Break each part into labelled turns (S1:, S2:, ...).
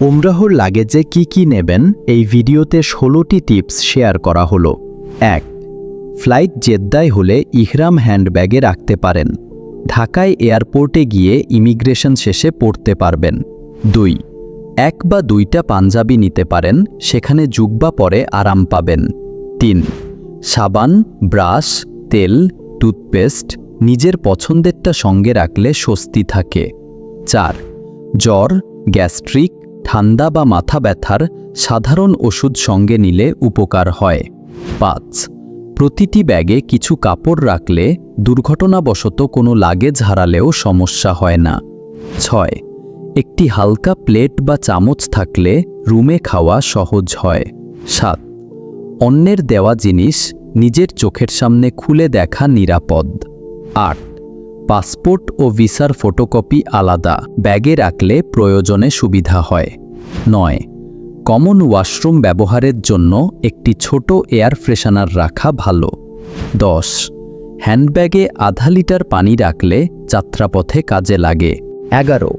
S1: উমরাহর লাগেজে কি কি নেবেন এই ভিডিওতে ষোলোটি টিপস শেয়ার করা হলো। এক, ফ্লাইট জেদ্দায় হলে ইহরাম হ্যান্ডব্যাগে রাখতে পারেন। ঢাকায় এয়ারপোর্টে গিয়ে ইমিগ্রেশন শেষে পড়তে পারবেন। দুই, এক বা দুইটা পাঞ্জাবি নিতে পারেন, সেখানে জুব্বা পরে আরাম পাবেন। তিন, সাবান, ব্রাশ, তেল, টুথপেস্ট নিজের পছন্দেরটা সঙ্গে রাখলে স্বস্তি থাকে। চার, জ্বর, গ্যাস্ট্রিক ঠান্ডা বা মাথা ব্যথার সাধারণ ওষুধ সঙ্গে নিলে উপকার হয়। পাঁচ, প্রতিটি ব্যাগে কিছু কাপড় রাখলে দুর্ঘটনাবশত কোনো লাগেজ হারালেও সমস্যা হয় না। ছয়, একটি হালকা প্লেট বা চামচ থাকলে রুমে খাওয়া সহজ হয়। সাত, অন্যের দেওয়া জিনিস নিজের চোখের সামনে খুলে দেখা নিরাপদ। আট পাসপোর্ট ও ভিসার ফটোকপি আলাদা। ব্যাগে রাখলে প্রয়োজনে সুবিধা হয়। নয়, কমন ওয়াশরুম ব্যবহারের জন্য একটি ছোট এয়ার ফ্রেশনার রাখা ভালো। দশ, হ্যান্ডব্যাগে আধা লিটার পানি রাখলে যাত্রাপথে কাজে লাগে। এগারো,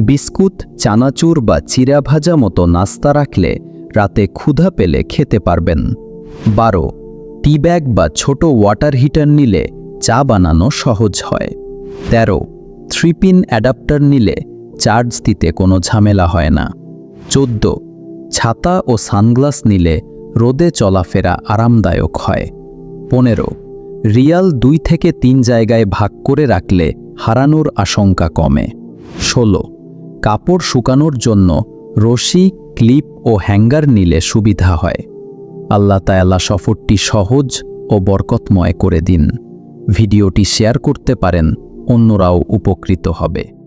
S1: বিস্কুট, চানাচুর বা চিরা ভাজা মতো নাস্তা রাখলে রাতে ক্ষুধা পেলে খেতে পারবেন। বারো, টি ব্যাগ বা ছোট ওয়াটার হিটার নিলে চা বানানো সহজ হয়। তেরো। থ্রি পিন অ্যাডাপ্টার নিলে চার্জ দিতে কোনো ঝামেলা হয় না। চোদ্দ। ছাতা ও সানগ্লাস নিলে রোদে চলাফেরা আরামদায়ক হয়। পনেরো। রিয়াল দুই থেকে তিন জায়গায় ভাগ করে রাখলে হারানোর আশঙ্কা কমে। ষোলো। কাপড় শুকানোর জন্য রশি, ক্লিপ ও হ্যাঙ্গার নিলে সুবিধা হয়। আল্লাহ তায়ালা সফরটি সহজ ও বরকতময় করে দিন। ভিডিওটি শেয়ার করতে পারেন অন্যরাও উপকৃত হবে।